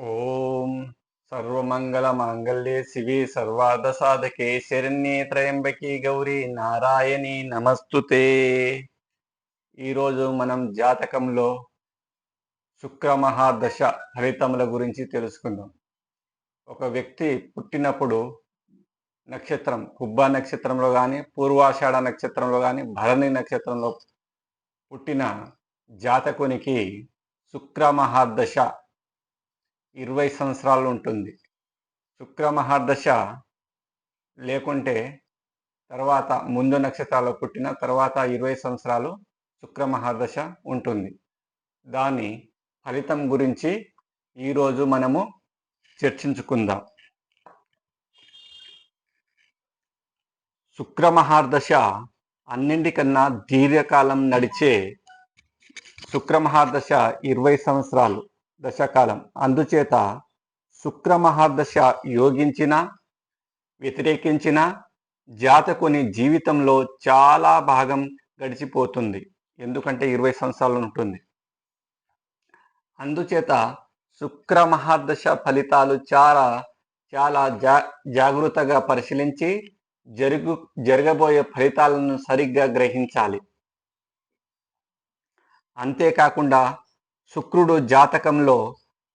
ఓం సర్వమంగళ మాంగళ్యే శివి సర్వార్థ సాధకే శరణ్యే త్రయంబకి గౌరీ నారాయణి నమస్తుతే ఈరోజు మనం జాతకంలో శుక్రమహాదశ ఫలితముల గురించి తెలుసుకుందాం. ఒక వ్యక్తి పుట్టినప్పుడు నక్షత్రం కుబ్బ నక్షత్రంలో కానీ పూర్వాషాఢ నక్షత్రంలో కానీ భరణి నక్షత్రంలో పుట్టిన జాతకునికి శుక్రమహాదశ ఇరవై సంవత్సరాలు ఉంటుంది. శుక్ర మహాదశ లేకుంటే తర్వాత ముందు నక్షత్రాలు పుట్టిన తర్వాత ఇరవై సంవత్సరాలు శుక్ర మహాదశ ఉంటుంది. దాని ఫలితం గురించి ఈరోజు మనము చర్చించుకుందాం. శుక్ర మహాదశ అన్నింటికన్నా దీర్ఘకాలం నడిచే శుక్ర మహాదశ ఇరవై సంవత్సరాలు. దశకాలం. అందుచేత శుక్రమహాదశ యోగించిన వ్యతిరేకించిన జాతకుని జీవితంలో చాలా భాగం గడిచిపోతుంది. ఎందుకంటే ఇరవై సంవత్సరాలు ఉంటుంది. అందుచేత శుక్ర మహాదశ ఫలితాలు చాలా చాలా జా జాగృతగా పరిశీలించి జరుగు జరగబోయే ఫలితాలను సరిగ్గా గ్రహించాలి. అంతేకాకుండా శుక్రుడు జాతకంలో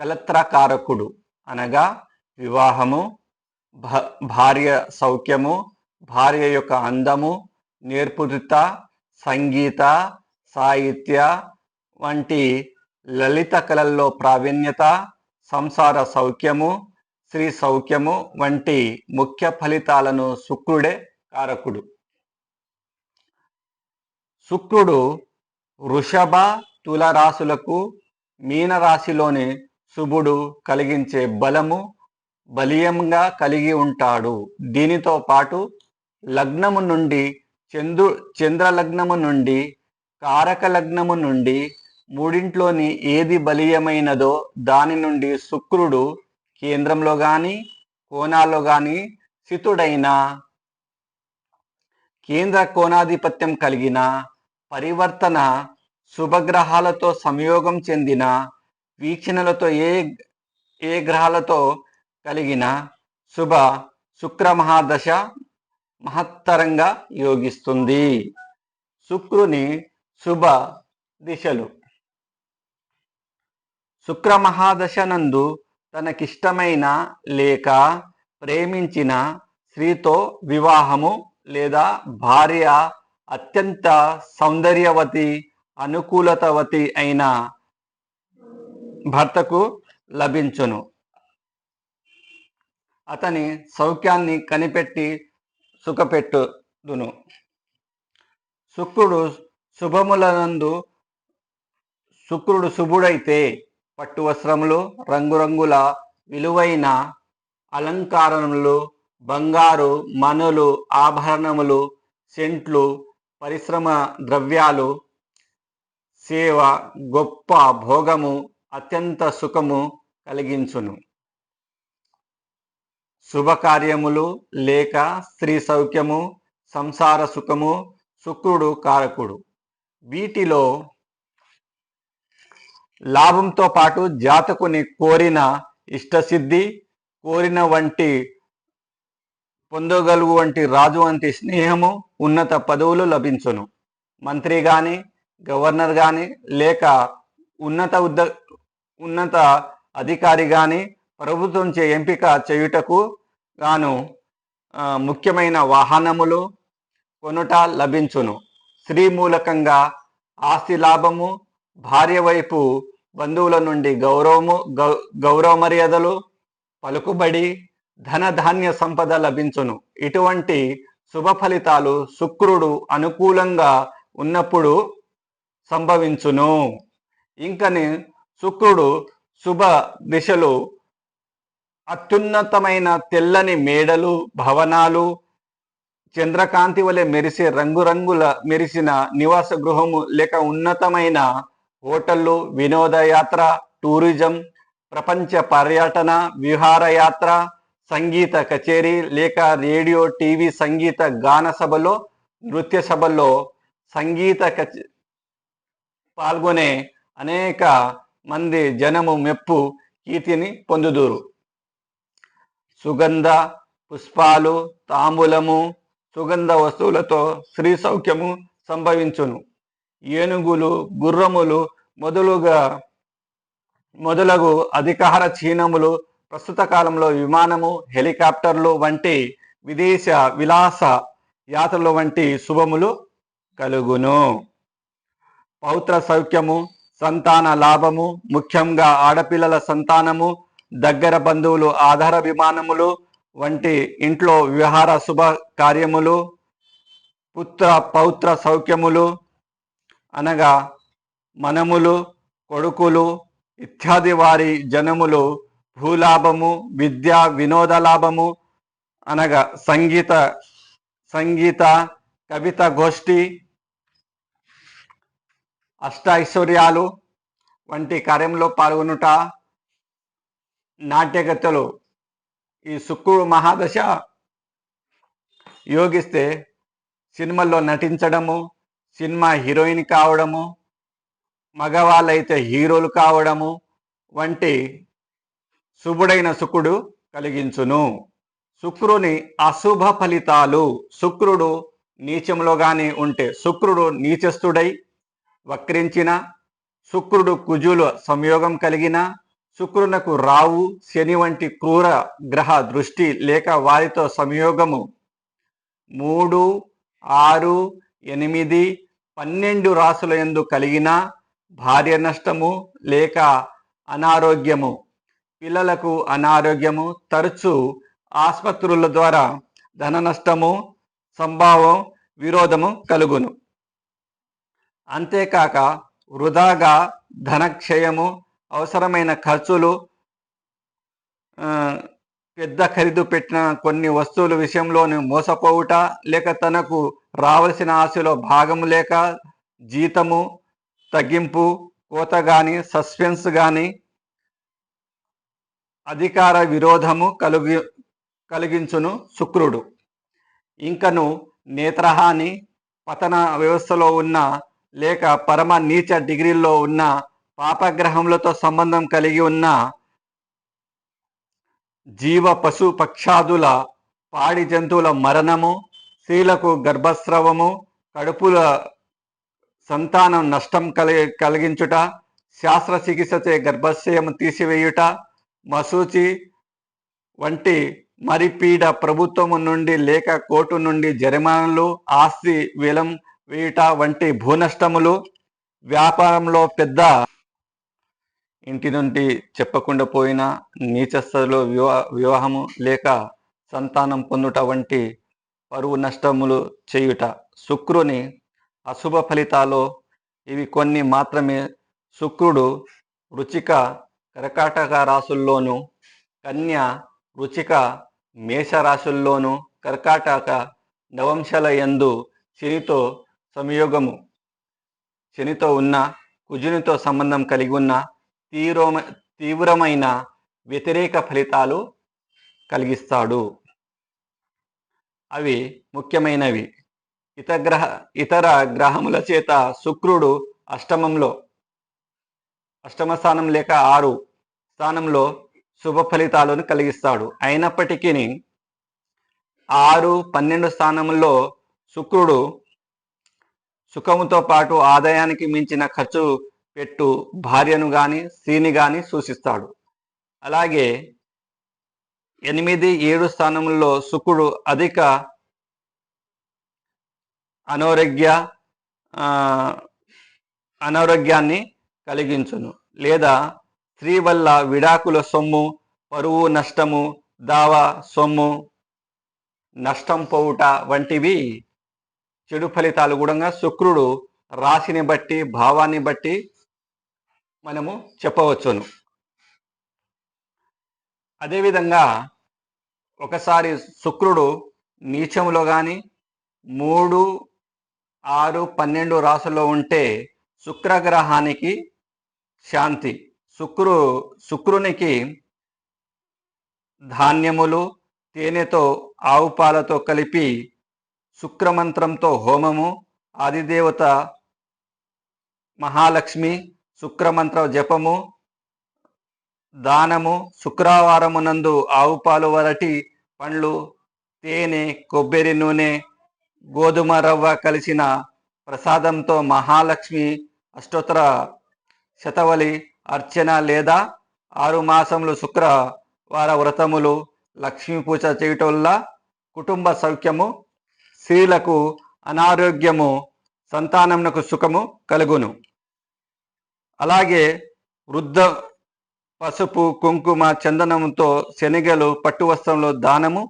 కలత్రకారకుడు అనగా వివాహము భార్య సౌఖ్యము భార్య యొక్క అందము నేర్పుదిత సంగీత సాహిత్య వంటి లలిత కళల్లో ప్రావీణ్యత సంసార సౌఖ్యము స్త్రీ సౌఖ్యము వంటి ముఖ్య ఫలితాలను శుక్రుడే కారకుడు. శుక్రుడు వృషభ తులరాశులకు మీనరాశిలోని శుభుడు కలిగించే బలము బలీయంగా కలిగి ఉంటాడు. దీనితో పాటు లగ్నము నుండి చంద్రు చంద్ర లగ్నము నుండి కారక లగ్నము నుండి మూడింట్లోని ఏది బలీయమైనదో దాని నుండి శుక్రుడు కేంద్రంలో కానీ కోణాల్లో కానీ స్థితుడైన కేంద్ర కోణాధిపత్యం కలిగిన పరివర్తన శుభగ్రహాలతో సంయోగం చెందిన వీక్షణలతో ఏ ఏ గ్రహాలతో కలిగిన శుభ శుక్ర మహాదశ మహత్తరంగా యోగిస్తుంది. శుక్రుని శుభ దిశలు. శుక్ర మహాదశ నందు తనకిష్టమైన లేక ప్రేమించిన స్త్రీతో వివాహము లేదా భార్య అత్యంత సౌందర్యవతి అనుకూలతవతి అయిన భర్తకు లభించును. అతని సౌఖ్యాన్ని కనిపెట్టి సుఖపెట్టుదును. శుక్రుడు శుభములనందు శుక్రుడు శుభుడైతే పట్టు వస్త్రములు రంగురంగుల విలువైన అలంకారములు బంగారు మనులు ఆభరణములు సెంట్లు పరిశ్రమ ద్రవ్యాలు సేవ గొప్ప భోగము అత్యంత సుఖము కలిగించును. శుభకార్యములు లేక స్త్రీ సౌఖ్యము సంసార సుఖము శుక్రుడు కారకుడు. వీటిలో లాభంతో పాటు జాతకుని కోరిన ఇష్టసిద్ధి కోరిన వంటి పొందగలుగు వంటి రాజు వంటి స్నేహము ఉన్నత పదవులు లభించును. మంత్రి గాని గవర్నర్ కానీ లేక ఉన్నత ఉద్ద ఉన్నత అధికారి కానీ ప్రభుత్వంచే ఎంపిక చేయుటకు గాను ముఖ్యమైన వాహనములు కొనుట లభించును. స్త్రీ మూలకంగా ఆస్తి లాభము భార్య వైపు బంధువుల నుండి గౌరవము గౌ గౌరవ మర్యాదలు పలుకుబడి ధన ధాన్య సంపద లభించును. ఇటువంటి శుభ ఫలితాలు శుక్రుడు అనుకూలంగా ఉన్నప్పుడు సంభవించును. ఇంకని శుక్రుడు శుభ దిశలు అత్యున్నతమైన తెల్లని మేడలు భవనాలు చంద్రకాంతి వలె మెరిసే రంగురంగుల మెరిసిన నివాస గృహము లేక ఉన్నతమైన హోటళ్ళు వినోదయాత్ర టూరిజం ప్రపంచ పర్యటన విహారయాత్ర సంగీత కచేరీ లేక రేడియో టీవీ సంగీత గాన సభలో నృత్య సభల్లో సంగీత కచే పాల్గొనే అనేక మంది జనము మెప్పు కీర్తిని పొందుదురు. సుగంధ పుష్పాలు తాంబూలము సుగంధ వస్తువులతో స్త్రీ సౌఖ్యము సంభవించును. ఏనుగులు గుర్రములు మొదలుగా మొదలగు అధికార చీనములు ప్రస్తుత కాలంలో విమానము హెలికాప్టర్లు వంటి విదేశ విలాస యాత్రలు వంటి శుభములు కలుగును. పౌత్ర సౌఖ్యము సంతాన లాభము ముఖ్యంగా ఆడపిల్లల సంతానము దగ్గర బంధువులు ఆధార విమానములు వంటి ఇంట్లో విహార శుభ కార్యములు పుత్ర పౌత్ర సౌఖ్యములు అనగా మనములు కొడుకులు ఇత్యాది వారి జనములు భూలాభము విద్య వినోద లాభము అనగా సంగీత సంగీత కవిత గోష్ఠి అష్ట ఐశ్వర్యాలు వంటి కార్యంలో పాల్గొనుట నాట్యగత్తలు ఈ శుక్రుడు మహాదశ యోగిస్తే సినిమాల్లో నటించడము సినిమా హీరోయిన్ కావడము మగవాళ్ళైతే హీరోలు కావడము వంటి శుభుడైన శుక్రుడు కలిగించును. శుక్రుని అశుభ ఫలితాలు శుక్రుడు నీచంలో కానీ ఉంటే శుక్రుడు నీచస్థుడై వక్రించిన శుక్రుడు కుజుల సంయోగం కలిగిన శుక్రునకు రావు శని వంటి క్రూర గ్రహ దృష్టి లేక వారితో సంయోగము మూడు ఆరు ఎనిమిది పన్నెండు రాసుల ఎందు కలిగిన భార్య నష్టము లేక అనారోగ్యము. పిల్లలకు అనారోగ్యము తరచు ఆసుపత్రుల ద్వారా ధన నష్టము సంభావం విరోధము కలుగును. అంతేకాక వృధాగా ధనక్షయము అవసరమైన ఖర్చులు పెద్ద ఖరీదు పెట్టిన కొన్ని వస్తువుల విషయంలోని మోసపోవుట లేక తనకు రావలసిన ఆశలో భాగము లేక జీతము తగ్గింపు కోత గాని సస్పెన్స్ గాని అధికార విరోధము కలుగి కలిగించును శుక్రుడు. ఇంకను నేత్రహాని పతన వ్యవస్థలో ఉన్న లేక పరమ నీచ డిగ్రీల్లో ఉన్న పాపగ్రహములతో సంబంధం కలిగి ఉన్న జీవ పశు పక్షాదుల పాడి జంతువుల మరణము స్త్రీలకు గర్భస్రవము కడుపుల సంతానం నష్టం కలి కలిగించుట శాస్త్ర చికిత్సచే గర్భాశయం తీసివేయుట మసూచి వంటి మరిపీడ ప్రభుత్వము నుండి లేక కోర్టు నుండి జరిమానాలు ఆస్తి విలం వేయుట వంటి భూనష్టములు వ్యాపారంలో పెద్ద ఇంటి నుండి చెప్పకుండా పోయిన నీచస్థలో వివా వివాహము లేక సంతానం పొందుట వంటి పరువు నష్టములు చేయుట. శుక్రుని అశుభ ఫలితాలు ఇవి కొన్ని మాత్రమే. శుక్రుడు రుచిక కర్కాటక రాసుల్లోనూ కన్య రుచిక మేష రాశుల్లోనూ కర్కాటక నవంశల యందు శనితో సంయోగము. శనితో ఉన్న కుజునితో సంబంధం కలిగి ఉన్న తీవ్రమ తీవ్రమైన వ్యతిరేక ఫలితాలు కలిగిస్తాడు. అవి ముఖ్యమైనవి. ఇతర గ్రహ ఇతర గ్రహముల చేత శుక్రుడు అష్టమంలో అష్టమ స్థానం లేక ఆరు స్థానంలో శుభ ఫలితాలను కలిగిస్తాడు. అయినప్పటికీ ఆరు పన్నెండు స్థానంలో శుక్రుడు సుఖముతో పాటు ఆదాయానికి మించిన ఖర్చు పెట్టు భార్యను గాని స్త్రీని గాని సూచిస్తాడు. అలాగే ఎనిమిది ఏడు స్థానంలో శుకుడు అధిక అనారోగ్య అనారోగ్యాన్ని కలిగించును. లేదా స్త్రీ వల్ల విడాకుల సొమ్ము పరువు నష్టము దావా సొమ్ము నష్టం పోవుట వంటివి చెడు ఫలితాలు కూడా శుక్రుడు రాశిని బట్టి భావాన్ని బట్టి మనము చెప్పవచ్చును. అదేవిధంగా ఒకసారి శుక్రుడు నీచములో కానీ మూడు ఆరు పన్నెండు రాసుల్లో ఉంటే శుక్రగ్రహానికి శాంతి. శుక్రు శుక్రునికి ధాన్యములు తేనెతో ఆవు పాలతో కలిపి శుక్రమంత్రంతో హోమము ఆదిదేవత మహాలక్ష్మి శుక్రమంత్ర జపము దానము శుక్రవారమునందు ఆవు పాలు వరటి పండ్లు తేనె కొబ్బరి నూనె గోధుమ రవ్వ కలిసిన ప్రసాదంతో మహాలక్ష్మి అష్టోత్తర శతవలి అర్చన లేదా ఆరు మాసములు శుక్రవార వ్రతములు లక్ష్మీ పూజ చేయటం వల్ల కుటుంబ సౌఖ్యము స్త్రీలకు అనారోగ్యము సంతానమునకు సుఖము కలుగును. అలాగే వృద్ధ పసుపు కుంకుమ చందనముతో శనగలు పట్టు వస్త్రంలో దానము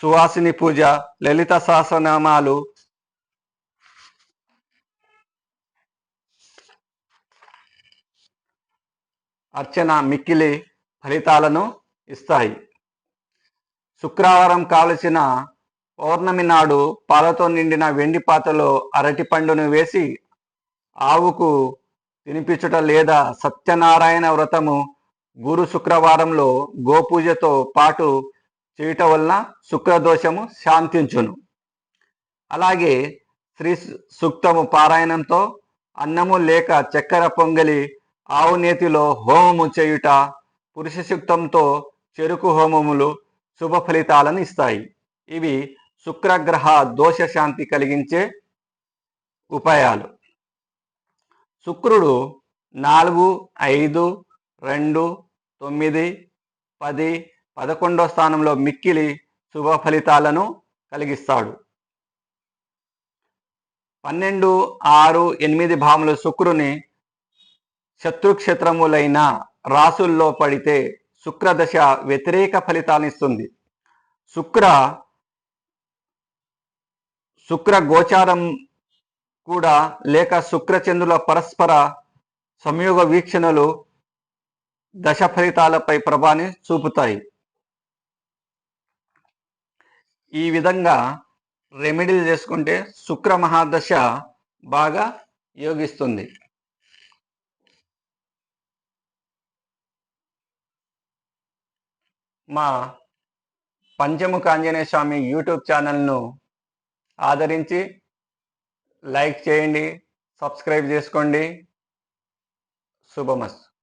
సువాసిని పూజ లలిత సహస్రనామాలు అర్చన మిక్కిలి ఫలితాలను ఇస్తాయి. శుక్రవారం కావలసిన పౌర్ణమి నాడు పాలతో నిండిన వెండి పాత్రలో అరటి పండును వేసి ఆవుకు తినిపించుట లేదా సత్యనారాయణ వ్రతము గురు శుక్రవారంలో గోపూజతో పాటు చేయుట వలన శుక్రదోషము శాంతించును. అలాగే శ్రీ సూక్తము పారాయణంతో అన్నము లేక చక్కెర పొంగలి ఆవు నేతిలో హోమము చేయుట పురుష సూక్తంతో చెరుకు హోమములు శుభ ఫలితాలను ఇస్తాయి. ఇవి శుక్రగ్రహ దోష శాంతి కలిగించే ఉపాయాలు. శుక్రుడు నాలుగు ఐదు రెండు తొమ్మిది పది పదకొండో స్థానంలో మిక్కిలి శుభ ఫలితాలను కలిగిస్తాడు. పన్నెండు ఆరు ఎనిమిది భావములు శుక్రుని శత్రుక్షేత్రములైన రాసుల్లో పడితే శుక్రదశ వ్యతిరేక ఫలితాన్ని ఇస్తుంది. శుక్ర శుక్ర గోచారం కూడా లేక శుక్రచంద్రుల పరస్పర సంయోగ వీక్షణలు దశ ఫలితాలపై ప్రభాని చూపుతాయి. ఈ విధంగా రెమెడీలు చేసుకుంటే శుక్ర మహాదశ బాగా యోగిస్తుంది. మా పంచముఖ ఆంజనేయ స్వామి యూట్యూబ్ ఛానల్ను ఆదరించి లైక్ చేయండి సబ్స్క్రైబ్ చేసుకోండి. శుభమస్తు.